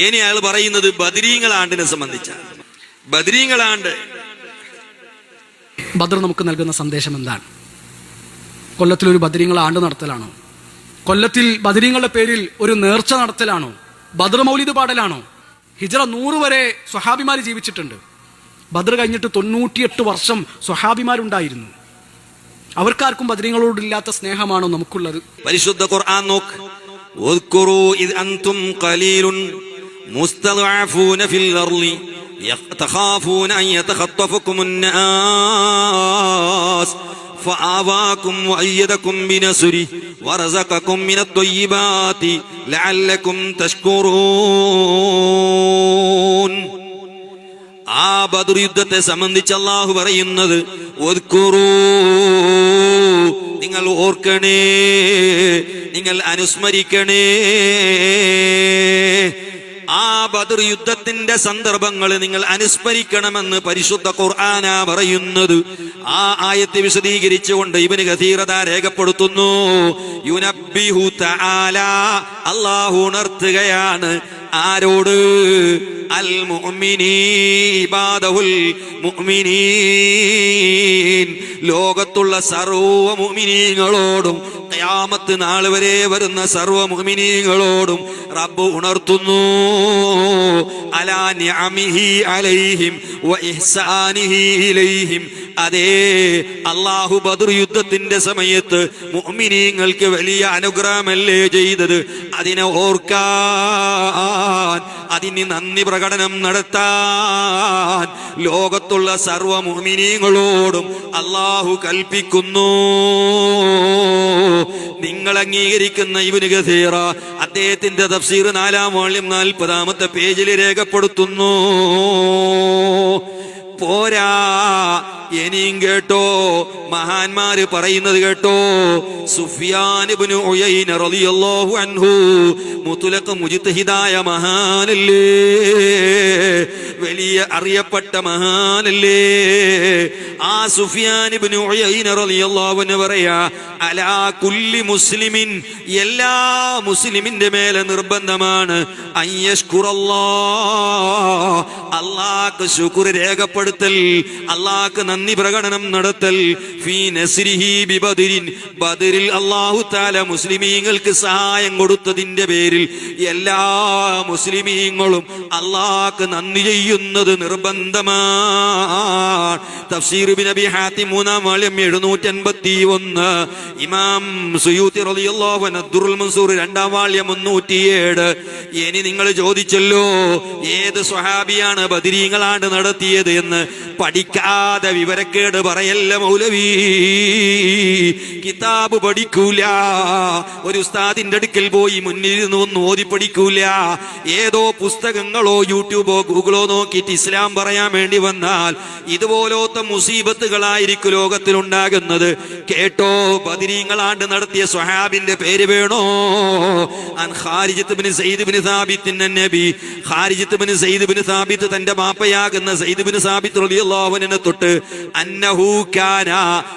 ഇനി അയാൾ പറയുന്നത് ബദരീങ്ങളാണ്ടിനെ സംബന്ധിച്ച ബദരീങ്ങളാണ്ട് ബദർ നമുക്ക് നൽകുന്ന സന്ദേശം എന്താണ്? കൊല്ലത്തിൽ ഒരു ബദരീങ്ങൾ ആണ്ട് നടത്തലാണോ? കൊല്ലത്തിൽ ബദരീങ്ങളുടെ പേരിൽ ഒരു നേർച്ച നടത്തലാണോ? ബദർ മൗലിദ് പാടലാണോ? ഹിജറ നൂറ് വരെ സ്വഹാബിമാർ ജീവിച്ചിട്ടുണ്ട്. ബദർ കഴിഞ്ഞിട്ട് തൊണ്ണൂറ്റിയെട്ട് വർഷം സ്വഹാബിമാരുണ്ടായിരുന്നു. അവർക്കാർക്കും ബദരീങ്ങളോടില്ലാത്ത സ്നേഹമാണോ നമുക്കുള്ളത്? പരിശുദ്ധ ഖുർആൻ നോക്ക്. واذكروا إذ أنتم قليل مستضعفون في الأرض يخ- تخافون أن يتخطفكم الناس فآواكم وأيدكم بنصره ورزقكم من الطيبات لعلكم تشكرون ആ ബദർ യുദ്ധത്തെ സംബന്ധിച്ച് അള്ളാഹു പറയുന്നത് ഒതുക്കുറൂ നിങ്ങൾ ഓർക്കണേ നിങ്ങൾ അനുസ്മരിക്കണേ ആ ബദർ യുദ്ധത്തിന്റെ സന്ദർഭങ്ങൾ നിങ്ങൾ അനുസ്മരിക്കണമെന്ന് പരിശുദ്ധ ഖുർആന പറയുന്നത്. ആ ആയത്തെ വിശദീകരിച്ചുകൊണ്ട് ഇവന് ഗതീറത രേഖപ്പെടുത്തുന്നു. യുനബിഹു തആല അള്ളാഹു ഉണർത്തുകയാണ്. ആരോട്? അൽ മുഅ്മിനീബാദഹുൽ മുഅ്മിനീൻ. ലോകത്തുള്ള സർവ മുഅ്മിനീങ്ങളോടും ഖിയാമത്ത് നാൾ വരെ വരുന്ന സർവ മുഅ്മിനീങ്ങളോടും റബ്ബ് ഉണർത്തുന്നു. അലാ നിഅമിഹി അലൈഹിം വ ഇഹ്സാനിഹി ഇലൈഹിം. അതേ അള്ളാഹു ബദർ യുദ്ധത്തിന്റെ സമയത്ത് മുഅ്മിനീങ്ങൾക്ക് വലിയ അനുഗ്രഹമല്ലേ ചെയ്തത്? അതിനെ ഓർക്കാൻ അതിന് നന്ദി പ്രകടനം നടത്താൻ ലോകത്തുള്ള സർവ മുഅ്മിനീങ്ങളോടും അള്ളാഹു കൽപ്പിക്കുന്നു. നിങ്ങൾ അംഗീകരിക്കുന്ന ഇവന് ഗസീറ അദ്ദേഹത്തിന്റെ തഫ്സീർ നാലാം വാള്യം നാൽപ്പതാമത്തെ പേജിൽ രേഖപ്പെടുത്തുന്നു. പോരാ. ഇനിയും കേട്ടോ മഹാന്മാര് പറയുന്നത് കേട്ടോ. ഉയൈന റളിയല്ലാഹു അൻഹു മഹാനല്ലേ? വലിയ അറിയപ്പെട്ട മഹാനല്ലേ? ആ ഉയൈന റളിയല്ലാഹു അൻഹു പറയാ അലാ കുല്ലി മുസ്ലിമിൻ എല്ലാ മുസ്ലിമിന്റെ മേലെ നിർബന്ധമാണ് അയ്യഷ്കുറല്ലാ അള്ളാഹ്ക്ക് ശുക്ർ രേഖപ്പെടുത്തൽ അള്ളാഹ്ക്ക് നന്ദി പ്രകടനം നടത്തൽ. ഫീ നസ്രിഹി ബി ബദരിൻ ബദരിൽ അല്ലാഹു തആല മുസ്ലിമീങ്ങൾക്ക് സഹായം കൊടുത്തതിന്റെ പേരിൽ എല്ലാ മുസ്ലിമീങ്ങളും അള്ളാഹ്ക്ക് നന്ദി ചെയ്യുന്നത് നിർബന്ധമാണ്. തഫ്സീർ നബി ഹാത്തി മൂന്നാം വാള്യം എഴുന്നൂറ്റി അൻപത്തി ഒന്ന് ഇമാം സുയൂത്തി റളിയല്ലാഹു അദ്ദുറുൽ മൻസൂർ രണ്ടാം വാള്യം മുന്നൂറ്റിയേഴ്. ഇനി നിങ്ങൾ ചോദിച്ചല്ലോ ഏത് സ്വഹാബിയാണ് ബദരീങ്ങളാണ് നടത്തിയത് എന്ന്? പഠിക്കാതെ വിവരക്കേട് പറയല്ല മൗലവി. കിതാബ് പഠിക്കൂല. ഒരു ഉസ്താദിന്റെ അടുക്കൽ പോയി മുന്നിരുന്ന് ഒന്ന് ഓതി പഠിക്കൂല. ഏതോ പുസ്തകങ്ങളോ യൂട്യൂബോ ഗൂഗിളോ നോക്കിയിട്ട് ഇസ്ലാം പറയാൻ വേണ്ടി വന്നാൽ ഇതുപോലത്തെ മുസീബത്തുകളായിരിക്കും ലോകത്തിൽ ഉണ്ടാകുന്നത് കേട്ടോ ബദിരീങ്ങളാണ്ട് നടത്തിയ സ്വഹാബിന്റെ പേര് വേണോ? സാബിത്ത് തന്റെ മാപ്പയാകുന്ന സയ്യിദ് ബിൻ സാബിത്ത് റളിയല്ലാഹു അൻഹു തൊട്ട് അന്നഹു കാന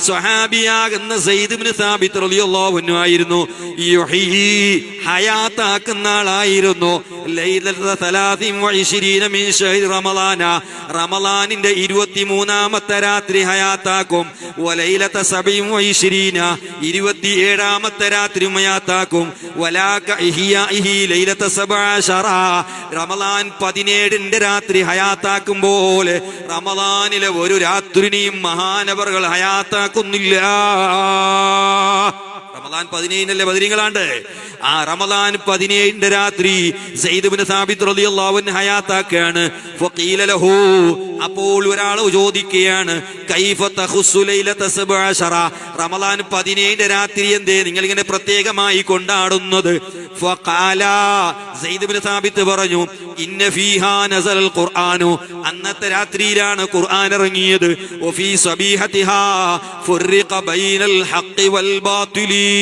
സ്വഹാബിയാകുന്ന സയ്യിദ് ഇബ്നു സാബിത്ത് റളിയല്ലാഹു അൻഹു ആയിരുന്നു. യുഹീ ഹയാത്താക്കുന്ന ആളായിരുന്നു. ലൈലത്ത സലാസിം വഇശ്രീന മിൻ ശഹ്രി റമളാന. റമളാനിന്റെ ഇരുപത്തിമൂന്നാമത്തെ രാത്രി ഹയാത്താക്കും. വലൈലത്ത സബീം വഇശ്രീന ഇരുപത്തിയേഴാമത്തെ രാത്രി ഹയാത്താക്കും. വലാക ഇഹിയാഇഹി ലൈലത്ത സബഅശറ റമളാൻ പതിനേഴിന്റെ രാത്രി ഹയാത്താക്കും പോലെ റമളാനിലെ ഒരു രാത്രിനെയും മഹാനവറുകൾ ഹയാത്താക്കുന്നില്ല. റമദാൻ പതിനേഴിനല്ലേ പതിനീങ്ങളാണ്ട് ആ റമദാൻ പതിനേഴിന്റെ രാത്രി ഹയാത്താക്കാണ്. അപ്പോൾ ഒരാൾ ചോദിക്കുകയാണ് റമദാൻ പതിനേഴിന്റെ രാത്രി എന്തേ? നിങ്ങൾ ഇങ്ങനെ പ്രത്യേകമായി കൊണ്ടാടുന്നത്. സാബിത്ത് പറഞ്ഞു ഇന്ന ഫീഹാ നസൽ ഖുർആനു. അന്നത്തെ രാത്രിയിലാണ് ഖുർആൻ ഇറങ്ങിയത്. ഒഫീ സബീഹതിഹാ ഫുർറിഖ ബൈനൽ ഹഖ് വൽ ബാത്തിലി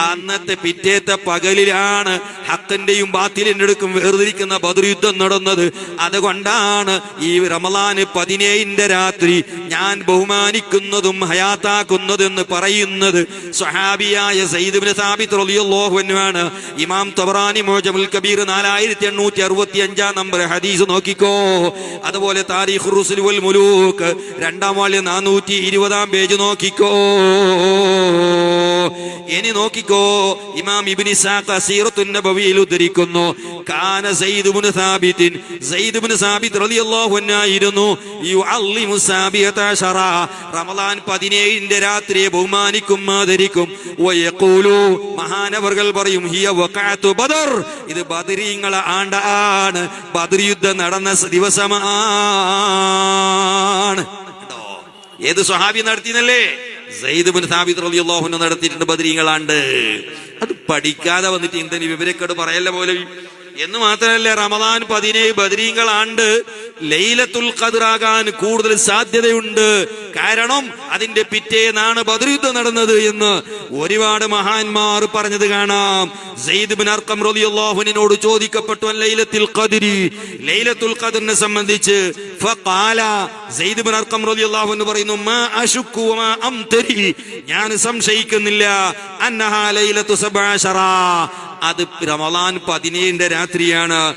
അന്നത്തെ പിറ്റേത്തെ പകലിലാണ് ഹക്കിന്റെയും ബാത്തിലിന്റെ അടുക്കും വേർതിരിക്കുന്ന ബദർ യുദ്ധം നടന്നത്. അതുകൊണ്ടാണ് ഈ റമലാന് പതിനേഴിന്റെ രാത്രി ഞാൻ ബഹുമാനിക്കുന്നതും ഹയാത്താക്കുന്നതെന്ന് പറയുന്നത്. സ്വഹാബിയായ സയ്യിദ്ബിന് സാബിത് അൻഹുവാണ്. ഇമാം തബറാനി മോജമുൽ കബീർ നാലായിരത്തി എണ്ണൂറ്റി അറുപത്തി അഞ്ചാം നമ്പർ ഹദീസ് നോക്കിക്കോ. അതുപോലെ താരിഖ് റുസുൽ മുലൂക്ക് രണ്ടാം വാളി നാനൂറ്റി ഇരുപതാം പേജ് നോക്കിക്കോ. ഇനി നോക്കിക്കോ ഇമാം ഇബ്നു ഇസാഖ് സീറത്തുൻ നബവിയിൽ ഉദ്ധരിക്കുന്നു. കാന സയ്യിദ് ഇബ്നു സാബിത്തിൻ സയ്യിദ് ഇബ്നു സാബിത്ത് റളിയല്ലാഹു അൻഹു ആയിരുന്നു യുഅല്ലിമു സാബിയത അശറ റമളാൻ 17ന്റെ രാത്രിയെ ബഹുമാനിക്കും ആദരിക്കും. വയഖൂലു മഹാനവർകൾ പറയും ഹിയ വഖഅത്തു ബദർ. ഇത് ബദരീങ്ങളെ ആണ്ടാണ് ബദർ യുദ്ധം നടന്ന ദിവസമാണ്? ഏത് സ്വഹാബി നടത്തിയെന്നല്ലേ? നടത്തിയിട്ടുണ്ട് ബദരീങ്ങളാണ്ട് അത് പഠിക്കാതെ വന്നിട്ട് എന്തെങ്കിലും വിവരക്കേട് പറയല്ല പോലെ എന്ന് മാത്രമല്ല റമദാൻ പതിനേഴ് ബദരീങ്ങളാണ്ട് ലൈലത്തുൽ ഖദറാകാൻ കൂടുതൽ സാധ്യതയുണ്ട്. കാരണം അതിന്റെ പിറ്റേന്നാണ് ബദർ യുദ്ധം നടന്നത് എന്ന് ഒരുപാട് മഹാന്മാർ പറഞ്ഞത് കാണാം. സെയ്ദ് ബിൻ അർക്കം റളിയല്ലാഹുവിനോട് ചോദിക്കപ്പെട്ടു "അൻ ലൈലത്തുൽ ഖദ്രി? ലൈലത്തുൽ ഖദറിനെ സംബന്ധിച്ച് ഫഖാല സെയ്ദ് ബിൻ അർക്കം റളിയല്ലാഹു അൻഹു പറയുന്നു മാ അശുക്കു വമാ അംതരി. ഞാൻ സംശയിക്കുന്നില്ല. അന്നഹാ ലൈലത്തു സബഅശറ അത് റമളാൻ പതിനേഴിന്റെ രാത്രിയാണ്.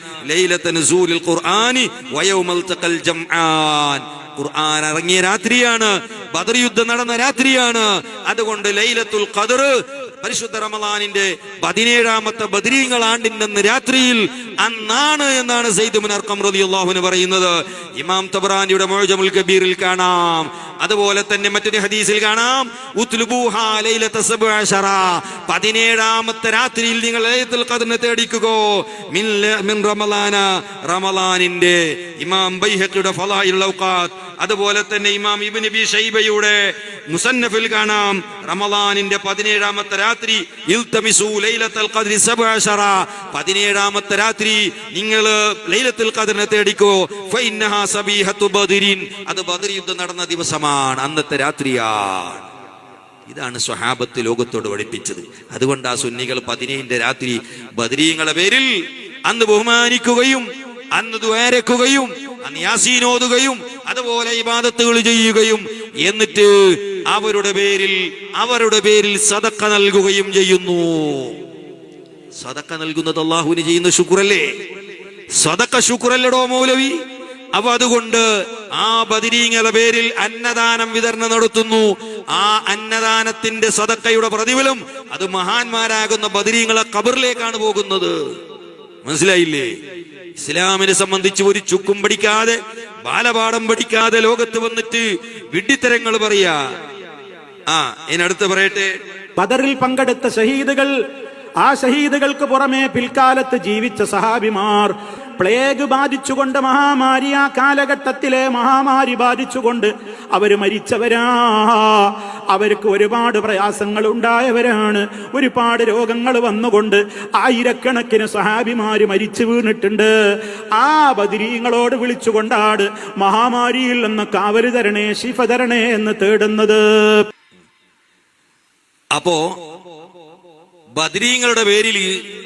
ജംആൻ. ഖുർആൻ ഇറങ്ങിയ രാത്രിയാണ്. ബദർ യുദ്ധം നടന്ന രാത്രിയാണ്. അതുകൊണ്ട് ലൈലത്തുൽ ഖദർ പരിശുദ്ധ റമലാനിന്റെ പതിനേഴാമത്തെ ബദരീങ്ങൾ ആണ്ടിന്റെ രാത്രിയിൽ അന്നാണ് എന്നാണ് സയ്യിദ് അർക്കം റളിയല്ലാഹുവിന് പറയുന്നത്. ഇമാം തബറാനിയുടെ മോജമുൽ കബീറിൽ കാണാം. അതുപോലെ തന്നെ മറ്റൊരു ഹദീസിൽ കാണാം. പതിനേഴാമത്തെ രാത്രിയിൽ നിങ്ങൾ ഖദറിനെ തേടിക്കുകോ. റമളാന റമളാനിന്റെ ഇമാം ബൈഹഖിയുടെ ഫളായിൽ ഔഖാത്ത്. അതുപോലെ തന്നെ ഇമാം ഇബ്നു ബി ഷൈബയുടെ മുസന്നഫിൽ കാണാം. റമലാനിന്റെ പതിനേഴാമത്തെ രാത്രി. പതിനേഴാമത്തെ രാത്രി നിങ്ങൾ ലൈലത്തുൽ ഖദ്റിനെ തേടിക്കോ. അത് ബദർ യുദ്ധം നടന്ന ദിവസമാണ് അന്നത്തെ രാത്രിയാണ്. ഇതാണ് സ്വഹാബത്ത് ലോകത്തോട് പഠിപ്പിച്ചത്. അതുകൊണ്ട് ആ സുന്നികൾ പതിനേഴിന്റെ രാത്രി ബദരീങ്ങളെ പേരിൽ അന്ന് ബഹുമാനിക്കുകയും അന്ന് ദ്വാരക്കുകയും അന്ന് യാസീനോതുകയും അതുപോലെ ഇബാദത്തുകൾ ചെയ്യുകയും എന്നിട്ട് അവരുടെ പേരിൽ അവരുടെ പേരിൽ സതക്ക നൽകുകയും ചെയ്യുന്നു. സതക്ക നൽകുന്നത് അള്ളാഹുവിന് ചെയ്യുന്ന ശുക്രല്ലേ? സതക്ക ശുക്രല്ലടോ മൗലവി? അപ്പൊ അതുകൊണ്ട് ആ ബദിരീങ്ങളുടെ പേരിൽ അന്നദാനം വിതരണം നടത്തുന്നു. ആ അന്നദാനത്തിന്റെ സദക്കയുടെ പ്രതിഫലം അത് മഹാന്മാരാകുന്ന ബദിരീങ്ങളെ കബറിലേക്കാണ് പോകുന്നത്. മനസ്സിലായില്ലേ? ഇസ്ലാമിനെ സംബന്ധിച്ച് ഒരു ചുക്കും പഠിക്കാതെ ബാലപാഠം പഠിക്കാതെ ലോകത്ത് വന്നിട്ട് വിഡ്ഢിത്തരങ്ങൾ പറയാ. ആ ഇതിനടുത്ത് പറയട്ടെ. ബദറിൽ പങ്കെടുത്ത ഷഹീദുകൾ ആ ഷഹീദുകൾക്ക് പുറമെ പിൽക്കാലത്ത് ജീവിച്ച സഹാബിമാർ പ്ലേഗ് ബാധിച്ചുകൊണ്ട് മഹാമാരി ആ കാലഘട്ടത്തിലെ മഹാമാരി ബാധിച്ചുകൊണ്ട് അവർ മരിച്ചവരാ. അവർക്ക് ഒരുപാട് പ്രയാസങ്ങൾ ഉണ്ടായവരാണ്. ഒരുപാട് രോഗങ്ങൾ വന്നുകൊണ്ട് ആയിരക്കണക്കിന് സഹാബിമാര് മരിച്ചു വീണിട്ടുണ്ട്. ആ ബദിരീങ്ങളോട് വിളിച്ചുകൊണ്ടാണ് മഹാമാരിയിൽ നിന്ന് കാവൽ തരണേ ശിഫ തരണേ എന്ന് തേടുന്നത്. അപ്പോ ബദ്രീങ്ങളുടെ പേരിൽ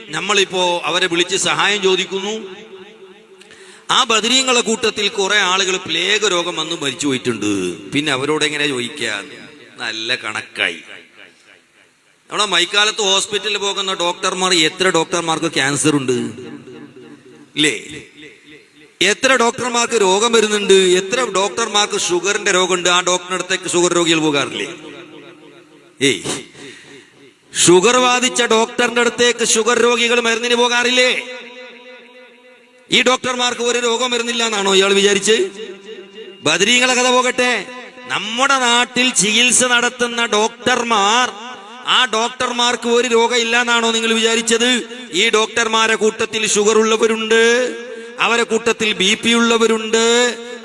നമ്മളിപ്പോ അവരെ വിളിച്ച് സഹായം ചോദിക്കുന്നു. ആ ബദരീങ്ങളുടെ കൂട്ടത്തിൽ കുറെ ആളുകൾ പ്ലേഗ് രോഗം വന്ന് മരിച്ചു പോയിട്ടുണ്ട്. പിന്നെ അവരോട് എങ്ങനെ ചോദിക്ക? നല്ല കണക്കായി. നമ്മളെ മൈക്കാലത്ത് ഹോസ്പിറ്റലിൽ പോകുന്ന ഡോക്ടർമാർ എത്ര ഡോക്ടർമാർക്ക് ക്യാൻസർ ഉണ്ട്? ഇല്ലേ? എത്ര ഡോക്ടർമാർക്ക് രോഗം വരുന്നുണ്ട്? എത്ര ഡോക്ടർമാർക്ക് ഷുഗറിന്റെ രോഗമുണ്ട്? ആ ഡോക്ടറിനടുത്തേക്ക് ഷുഗർ രോഗികൾ പോകാറില്ലേ? ഏയ്. ഷുഗർ ബാധിച്ച ഡോക്ടറിന്റെ അടുത്തേക്ക് ഷുഗർ രോഗികൾ മരുന്നിന് പോകാറില്ലേ? ഈ ഡോക്ടർമാർക്ക് ഒരു രോഗം വരുന്നില്ല എന്നാണോ ഇയാൾ വിചാരിച്ച്? ബദരീങ്ങളെ കഥ പോകട്ടെ. നമ്മുടെ നാട്ടിൽ ചികിത്സ നടത്തുന്ന ഡോക്ടർമാർ ആ ഡോക്ടർമാർക്ക് ഒരു രോഗം ഇല്ല എന്നാണോ നിങ്ങൾ വിചാരിച്ചത്? ഈ ഡോക്ടർമാരെ കൂട്ടത്തിൽ ഷുഗർ ഉള്ളവരുണ്ട് അവരെ കൂട്ടത്തിൽ ബി പി ഉള്ളവരുണ്ട്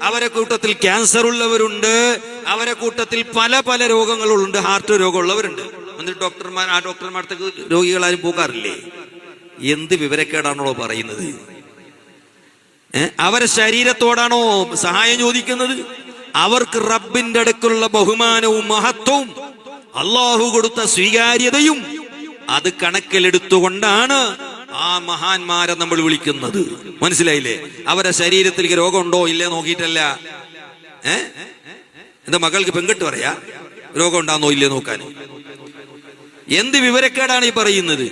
അവരെ കൂട്ടത്തിൽ ക്യാൻസർ ഉള്ളവരുണ്ട് അവരെ കൂട്ടത്തിൽ പല പല രോഗങ്ങളുണ്ട് ഹാർട്ട് രോഗമുള്ളവരുണ്ട്. എന്നിട്ട് ഡോക്ടർമാർ ആ ഡോക്ടർമാർക്ക് രോഗികളാരും പോകാറില്ലേ? എന്ത് വിവരക്കേടാണോ പറയുന്നത്? അവരെ ശരീരത്തോടാണോ സഹായം ചോദിക്കുന്നത്? അവർക്ക് റബ്ബിന്റെ അടുക്കുള്ള ബഹുമാനവും മഹത്വവും അള്ളാഹു കൊടുത്ത സ്വീകാര്യതയും അത് കണക്കിലെടുത്തുകൊണ്ടാണ് ആ മഹാന്മാരെ നമ്മൾ വിളിക്കുന്നത്. മനസ്സിലായില്ലേ? അവരെ ശരീരത്തിലേക്ക് രോഗമുണ്ടോ ഇല്ലേ നോക്കിയിട്ടല്ല. ഏ? എന്റെ മകൾക്ക് പെൺകെട്ട് പറയാ. രോഗം ഉണ്ടാന്നോ ഇല്ലേ നോക്കാൻ? എന്ത് വിവരക്കേടാണ് ഈ പറയുന്നത്?